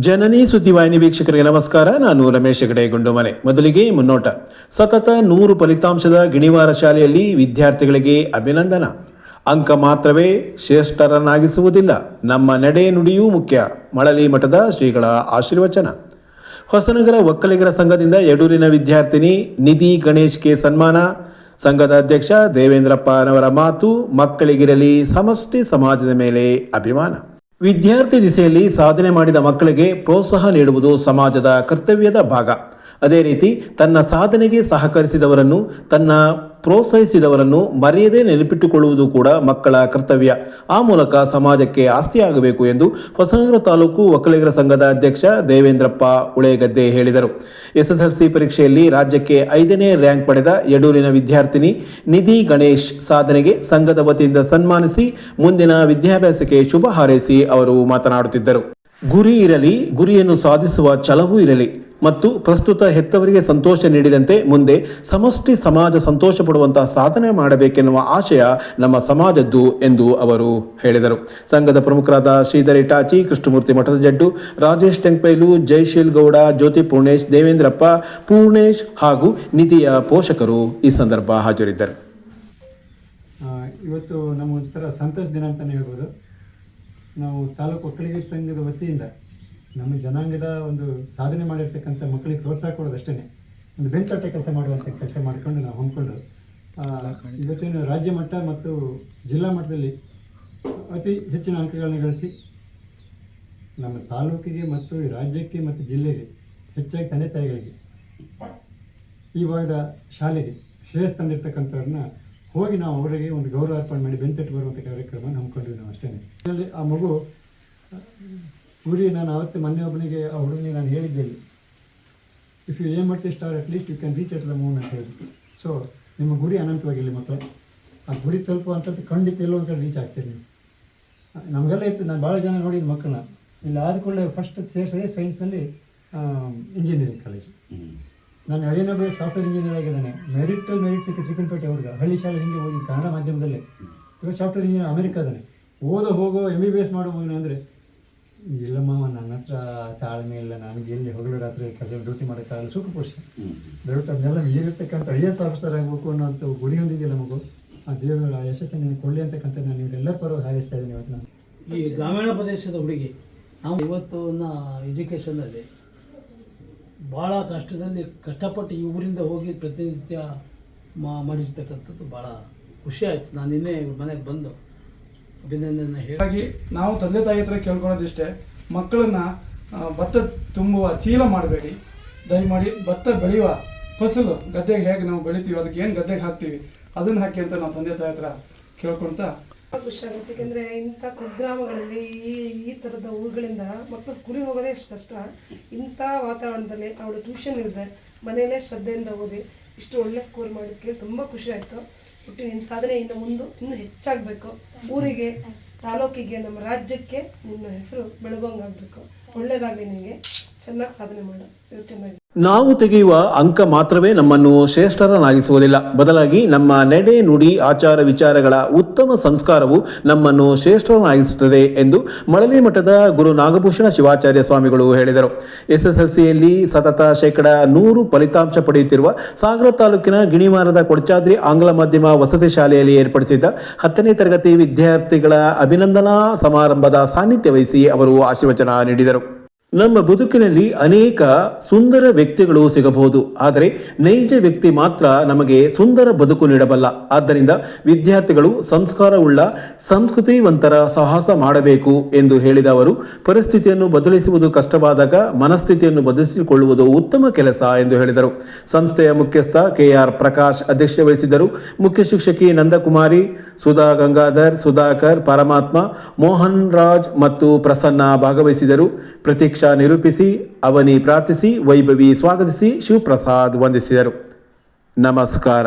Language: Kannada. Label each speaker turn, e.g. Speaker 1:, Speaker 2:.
Speaker 1: ಜನನಿ ಸುದ್ದಿವಾಹಿನಿ ವೀಕ್ಷಕರಿಗೆ ನಮಸ್ಕಾರ. ನಾನು ರಮೇಶ್ ಹೆಗಡೆ, ಗುಂಡುಮನೆ. ಮೊದಲಿಗೆ ಮುನ್ನೋಟ. ಸತತ ನೂರು ಫಲಿತಾಂಶದ ಗಿಣಿವಾರ ಶಾಲೆಯಲ್ಲಿ ವಿದ್ಯಾರ್ಥಿಗಳಿಗೆ ಅಭಿನಂದನ. ಅಂಕ ಮಾತ್ರವೇ ಶ್ರೇಷ್ಠರನ್ನಾಗಿಸುವುದಿಲ್ಲ. ನಮ್ಮ ನಡೆ ನುಡಿಯೂ ಮುಖ್ಯ. ಮಳಲಿ ಮಠದ ಶ್ರೀಗಳ ಆಶೀರ್ವಚನ. ಹೊಸನಗರ ಒಕ್ಕಲಿಗರ ಸಂಘದಿಂದ ಯಡೂರಿನ ವಿದ್ಯಾರ್ಥಿನಿ ನಿಧಿ ಗಣೇಶ್ಗೆ ಸನ್ಮಾನ. ಸಂಘದ ಅಧ್ಯಕ್ಷ ದೇವೇಂದ್ರಪ್ಪನವರ ಮಾತು ಮಕ್ಕಳಿಗಿರಲಿ, ಸಮಷ್ಟಿ ಸಮಾಜದ ಮೇಲೆ ಅಭಿಮಾನ. ವಿದ್ಯಾರ್ಥಿ ದಿಸೆಯಲ್ಲಿ ಸಾಧನೆ ಮಾಡಿದ ಮಕ್ಕಳಿಗೆ ಪ್ರೋತ್ಸಾಹ ನೀಡುವುದು ಸಮಾಜದ ಕರ್ತವ್ಯದ ಭಾಗ. ಅದೇ ರೀತಿ ತನ್ನ ಸಾಧನೆಗೆ ಸಹಕರಿಸಿದವರನ್ನು ತನ್ನ ಪ್ರೋತ್ಸಾಹಿಸಿದವರನ್ನು ಮರೆಯದೇ ನೆನಪಿಟ್ಟುಕೊಳ್ಳುವುದು ಕೂಡ ಮಕ್ಕಳ ಕರ್ತವ್ಯ. ಆ ಮೂಲಕ ಸಮಾಜಕ್ಕೆ ಆಸ್ತಿಯಾಗಬೇಕು ಎಂದು ಹೊಸನಗರ ತಾಲೂಕು ಒಕ್ಕಲಿಗರ ಸಂಘದ ಅಧ್ಯಕ್ಷ ದೇವೇಂದ್ರಪ್ಪ ಉಳೇಗದ್ದೆ ಹೇಳಿದರು. ಎಸ್ಎಸ್ಎಲ್ಸಿ ಪರೀಕ್ಷೆಯಲ್ಲಿ ರಾಜ್ಯಕ್ಕೆ ಐದನೇ ರ್ಯಾಂಕ್ ಪಡೆದ ಯಡೂರಿನ ವಿದ್ಯಾರ್ಥಿನಿ ನಿಧಿ ಗಣೇಶ್ ಸಾಧನೆಗೆ ಸಂಘದ ವತಿಯಿಂದ ಸನ್ಮಾನಿಸಿ ಮುಂದಿನ ವಿದ್ಯಾಭ್ಯಾಸಕ್ಕೆ ಶುಭ ಹಾರೈಸಿ ಅವರು ಮಾತನಾಡುತ್ತಿದ್ದರು. ಗುರಿ ಇರಲಿ, ಗುರಿಯನ್ನು ಸಾಧಿಸುವ ಛಲವೂ ಇರಲಿ. ಮತ್ತು ಪ್ರಸ್ತುತ ಹೆತ್ತವರಿಗೆ ಸಂತೋಷ ನೀಡಿದಂತೆ ಮುಂದೆ ಸಮಷ್ಟಿ ಸಮಾಜ ಸಂತೋಷ ಪಡುವಂತಹ ಸಾಧನೆ ಮಾಡಬೇಕೆನ್ನುವ ಆಶಯ ನಮ್ಮ ಸಮಾಜದ್ದು ಎಂದು ಅವರು ಹೇಳಿದರು. ಸಂಘದ ಪ್ರಮುಖರಾದ ಶ್ರೀಧರ್ ಇಟಾಚಿ ಕೃಷ್ಣಮೂರ್ತಿ ಮಠದ ಜಡ್ಡು, ರಾಜೇಶ್ ಟೆಂಕ್ಪೈಲು, ಜೈಶೀಲ್ ಗೌಡ, ಜ್ಯೋತಿ ಪೂರ್ಣೇಶ್, ದೇವೇಂದ್ರಪ್ಪ, ಪೂರ್ಣೇಶ್ ಹಾಗೂ ನಿಧಿಯ ಪೋಷಕರು ಈ ಸಂದರ್ಭ ಹಾಜರಿದ್ದರು.
Speaker 2: ಇವತ್ತು ನಮ್ಮ ಒಂಥರ ಸಂತೋಷ ದಿನ ಅಂತಲೇ ಹೇಳ್ಬೋದು. ನಾವು ತಾಲೂಕು ಒಕ್ಕಲಿಗರ ಸಂಘದ ವತಿಯಿಂದ ನಮ್ಮ ಜನಾಂಗದ ಒಂದು ಸಾಧನೆ ಮಾಡಿರ್ತಕ್ಕಂಥ ಮಕ್ಕಳಿಗೆ ಪ್ರೋತ್ಸಾಹ ಕೊಡೋದಷ್ಟೇ ಒಂದು ಬೆಂಚಾಟ ಕೆಲಸ ಮಾಡುವಂಥ ಕೆಲಸ ಮಾಡಿಕೊಂಡು ನಾವು ಹೊಂದ್ಕೊಂಡು ಇವತ್ತೇನು ರಾಜ್ಯ ಮಟ್ಟ ಮತ್ತು ಜಿಲ್ಲಾ ಮಟ್ಟದಲ್ಲಿ ಅತಿ ಹೆಚ್ಚಿನ ಅಂಕಗಳನ್ನು ಗಳಿಸಿ ನಮ್ಮ ತಾಲೂಕಿಗೆ ಮತ್ತು ರಾಜ್ಯಕ್ಕೆ ಮತ್ತು ಜಿಲ್ಲೆಗೆ ಹೆಚ್ಚಾಗಿ ತಂದೆ ತಾಯಿಗಳಿಗೆ ಈ ಭಾಗದ ಶಾಲೆಗೆ ಶ್ರೇಯಸ್ ತಂದಿರ್ತಕ್ಕಂಥವ್ರನ್ನ ಹೋಗಿ ನಾವು ಅವರಿಗೆ ಒಂದು ಗೌರವ ಅರ್ಪಣೆ ಮಾಡಿ ಬೆಂತಟ್ಟು ಬರುವಂಥ ಕಾರ್ಯಕ್ರಮ ಹಮ್ಮಿಕೊಂಡ್ವಿ ನಾವು ಅಷ್ಟೇ ಆ ಮಗು ಗುರಿ ನಾನು ಅವತ್ತು ಮೊನ್ನೆ ಒಬ್ಬನಿಗೆ, ಆ ಹುಡುಗನಿಗೆ ನಾನು ಹೇಳಿದ್ದೆ ಇಫ್ ಯು ಏಮ್ ಮಾಡ್ತೀವಿ star at least you can reach at the moon ಅಂತ ಹೇಳಿ. ಸೊ ನಿಮ್ಮ ಗುರಿ ಅನಂತವಾಗಿಲ್ಲ ಮತ್ತೆ. ಆ ಗುರಿ ತಲುಪುವಂಥದ್ದು ಖಂಡಿತ ಎಲ್ಲೋ ಒಂದು ಕಡೆ ರೀಚ್ ಆಗ್ತೀರಿ ನೀವು ನಮಗೆಲ್ಲ ಇತ್ತು, ನಾನು ಭಾಳ ಜನ ನೋಡಿದ ಮಕ್ಕಳನ್ನ. ಇಲ್ಲಿ ಆದ ಕೂಡಲೇ ಫಸ್ಟ್ ಸೇರಿಸೋದೇ ಸೈನ್ಸಲ್ಲಿ ಇಂಜಿನಿಯರಿಂಗ್ ಕಾಲೇಜು ನಾನು ಹಳೆಯನೊಬ್ಬ ಸಾಫ್ಟ್ವೇರ್ ಇಂಜಿನಿಯರ್ ಆಗಿದ್ದಾನೆ. ಮೆರಿಟ್ ಮೆರಿಟ್ ಸಿಕ್ಕಿ ತ್ರಿಕಲ್ಪೇಟೆ ಹುಡುಗ ಹಳ್ಳಿ ಶಾಲೆ ಹಿಂಗೆ ಹೋಗಿ ಕನ್ನಡ ಮಾಧ್ಯಮದಲ್ಲೇ. ಇವಾಗ ಸಾಫ್ಟ್ವೇರ್ ಇಂಜಿನಿಯರ್ ಅಮೆರಿಕಾದಾನೆ ಓದೋ ಹೋಗೋ ಎಂ ಬಿ ಬಿ ಎಸ್ ಮಾಡೋ ಮಗನ ಅಂದರೆ ಇಲ್ಲಮ್ಮ ನನ್ನ ಹತ್ರ ತಾಳ್ಮೆ ಇಲ್ಲ. ನನಗೆ ಎಲ್ಲಿ ಹೊಗಳು ರಾತ್ರಿ ಕೆಲಸ ಡ್ಯೂಟಿ ಮಾಡೋಕ್ಕಾಗಲ್ಲ ಸುಖ ಪುರುಷ. ದಯವಿಟ್ಟು ಅದನ್ನೆಲ್ಲ ಮೀರಿರ್ತಕ್ಕಂಥ ಐ ಎಸ್ ಆಫೀಸರ್ ಆಗಬೇಕು ಅನ್ನೋಂಥ ಗುರಿ ಹೊಂದಿದೆಯಲ್ಲ ಮಗು ಆ ದೇವರ ಯಶಸ್ಸನ್ನು ನೀವು ಕೊಡಲಿ ಅಂತಕ್ಕಂಥ ನಾನು ನಿಮಗೆಲ್ಲ ಪರವಾಗಿ ಹಾರೈಸ್ತಾ ಇದ್ದೀನಿ ಇವತ್ತು ನಾನು.
Speaker 3: ಈ ಗ್ರಾಮೀಣ ಪ್ರದೇಶದ ಹುಡುಗಿ ನಾವು ಇವತ್ತಿನ ಎಜುಕೇಷನಲ್ಲಿ ಭಾಳ ಕಷ್ಟದಲ್ಲಿ ಕಷ್ಟಪಟ್ಟು ಈ ಊರಿಂದ ಹೋಗಿ ಪ್ರತಿನಿತ್ಯ ಮಾ ಮಾಡಿರ್ತಕ್ಕಂಥದ್ದು ಭಾಳ ಖುಷಿ ಆಯಿತು. ನಾನು ನಿನ್ನೆ ಇವ್ರ ಮನೆಗೆ ಬಂದು ಅಭಿನಂದನೆ ಹೇಳಿ.
Speaker 4: ಹಾಗಾಗಿ ನಾವು ತಂದೆ ತಾಯಿ ಹತ್ರ ಕೇಳ್ಕೊಳ್ಳೋದಿಷ್ಟೇ ಮಕ್ಕಳನ್ನ ಭತ್ತ ತುಂಬುವ ಚೀಲ ಮಾಡಬೇಡಿ. ದಯಮಾಡಿ ಭತ್ತ ಬೆಳೆಯುವ ಫಸಲು ಗದ್ದೆಗೆ ಹೇಗೆ ನಾವು ಬೆಳಿತೀವಿ ಅದಕ್ಕೆ ಏನು ಗದ್ದೆಗೆ ಹಾಕ್ತೀವಿ ಅದನ್ನು ಹಾಕಿ ಅಂತ ನಾವು ತಂದೆ ತಾಯಿ ಹತ್ರ ಕೇಳ್ಕೊಳ್ತಾ.
Speaker 5: ತುಂಬ ಖುಷಿ ಆಗುತ್ತೆ. ಯಾಕಂದರೆ ಇಂಥ ಕುಗ್ರಾಮಗಳಲ್ಲಿ ಈ ಈ ಥರದ ಊರುಗಳಿಂದ ಮಕ್ಕಳು ಸ್ಕೂಲಿಗೆ ಹೋಗೋದೇ ಎಷ್ಟು ಕಷ್ಟ. ಇಂಥ ವಾತಾವರಣದಲ್ಲಿ ಅವಳು ಟ್ಯೂಷನ್ ಇಲ್ಲದೆ ಮನೆಯಲ್ಲೇ ಶ್ರದ್ಧೆಯಿಂದ ಓದಿ ಇಷ್ಟು ಒಳ್ಳೆ ಸ್ಕೋರ್ ಮಾಡಿದ್ದಕ್ಕೆ ತುಂಬ ಖುಷಿ ಆಯಿತು. ಒಟ್ಟು ನಿನ್ನ ಸಾಧನೆ ಇನ್ನು ಮುಂದೆ ಇನ್ನೂ ಹೆಚ್ಚಾಗಬೇಕು. ಊರಿಗೆ, ತಾಲೂಕಿಗೆ, ನಮ್ಮ ರಾಜ್ಯಕ್ಕೆ ನಿನ್ನ ಹೆಸರು ಬೆಳಗೋಂಗಾಗಬೇಕು ಒಳ್ಳೇದಾಗಲಿ ನಿನಗೆ. ಚೆನ್ನಾಗಿ ಸಾಧನೆ ಮಾಡು. ಚೆನ್ನಾಗಿ
Speaker 1: ನಾವು ತೆಗೆಯುವ ಅಂಕ ಮಾತ್ರವೇ ನಮ್ಮನ್ನು ಶ್ರೇಷ್ಠರನ್ನಾಗಿಸುವುದಿಲ್ಲ. ಬದಲಾಗಿ ನಮ್ಮ ನಡೆ ನುಡಿ ಆಚಾರ ವಿಚಾರಗಳ ಉತ್ತಮ ಸಂಸ್ಕಾರವು ನಮ್ಮನ್ನು ಶ್ರೇಷ್ಠರನ್ನಾಗಿಸುತ್ತದೆ ಎಂದು ಮಳಲಿ ಮಠದ ಗುರು ನಾಗಭೂಷಣ ಶಿವಾಚಾರ್ಯ ಸ್ವಾಮಿಗಳು ಹೇಳಿದರು. ಎಸ್ಎಸ್ಎಲ್ಸಿಯಲ್ಲಿ ಸತತ ಶೇಕಡ ನೂರು ಫಲಿತಾಂಶ ಪಡೆಯುತ್ತಿರುವ ಸಾಗರ ತಾಲೂಕಿನ ಗಿಣಿಮಾರದ ಕೊಡಚಾದ್ರಿ ಆಂಗ್ಲ ಮಾಧ್ಯಮ ವಸತಿ ಶಾಲೆಯಲ್ಲಿ ಏರ್ಪಡಿಸಿದ್ದ ಹತ್ತನೇ ತರಗತಿ ವಿದ್ಯಾರ್ಥಿಗಳ ಅಭಿನಂದನಾ ಸಮಾರಂಭದ ಸಾನ್ನಿಧ್ಯ ವಹಿಸಿ ಅವರು ಆಶೀರ್ವಚನ ನೀಡಿದರು. ನಮ್ಮ ಬದುಕಿನಲ್ಲಿ ಅನೇಕ ಸುಂದರ ವ್ಯಕ್ತಿಗಳು ಸಿಗಬಹುದು. ಆದರೆ ನೈಜ ವ್ಯಕ್ತಿ ಮಾತ್ರ ನಮಗೆ ಸುಂದರ ಬದುಕು ನೀಡಬಲ್ಲ. ಆದ್ದರಿಂದ ವಿದ್ಯಾರ್ಥಿಗಳು ಸಂಸ್ಕಾರವುಳ್ಳ, ಸಂಸ್ಕೃತಿವಂತರ ಸಾಹಸ ಮಾಡಬೇಕು ಎಂದು ಹೇಳಿದ ಅವರು, ಪರಿಸ್ಥಿತಿಯನ್ನು ಬದಲಿಸುವುದು ಕಷ್ಟವಾದಾಗ ಮನಸ್ಥಿತಿಯನ್ನು ಬದಲಿಸಿಕೊಳ್ಳುವುದು ಉತ್ತಮ ಕೆಲಸ ಎಂದು ಹೇಳಿದರು. ಸಂಸ್ಥೆಯ ಮುಖ್ಯಸ್ಥ ಕೆಆರ್ ಪ್ರಕಾಶ್ ಅಧ್ಯಕ್ಷ ವಹಿಸಿದ್ದರು ಮುಖ್ಯ ಶಿಕ್ಷಕಿ ನಂದಕುಮಾರಿ, ಸುಧಾ ಗಂಗಾಧರ್, ಸುಧಾಕರ್, ಪರಮಾತ್ಮ, ಮೋಹನ್ ರಾಜ್ ಮತ್ತು ಪ್ರಸನ್ನ ಭಾಗವಹಿಸಿದರು ಪ್ರತೀಕ್ಷಾ ನಿರೂಪಿಸಿ ಅವನಿ ಪ್ರಾರ್ಥಿಸಿ ವೈಭವಿ ಸ್ವಾಗತಿಸಿ ಶಿವಪ್ರಸಾದ್ ವಂದಿಸಿದರು. ನಮಸ್ಕಾರ.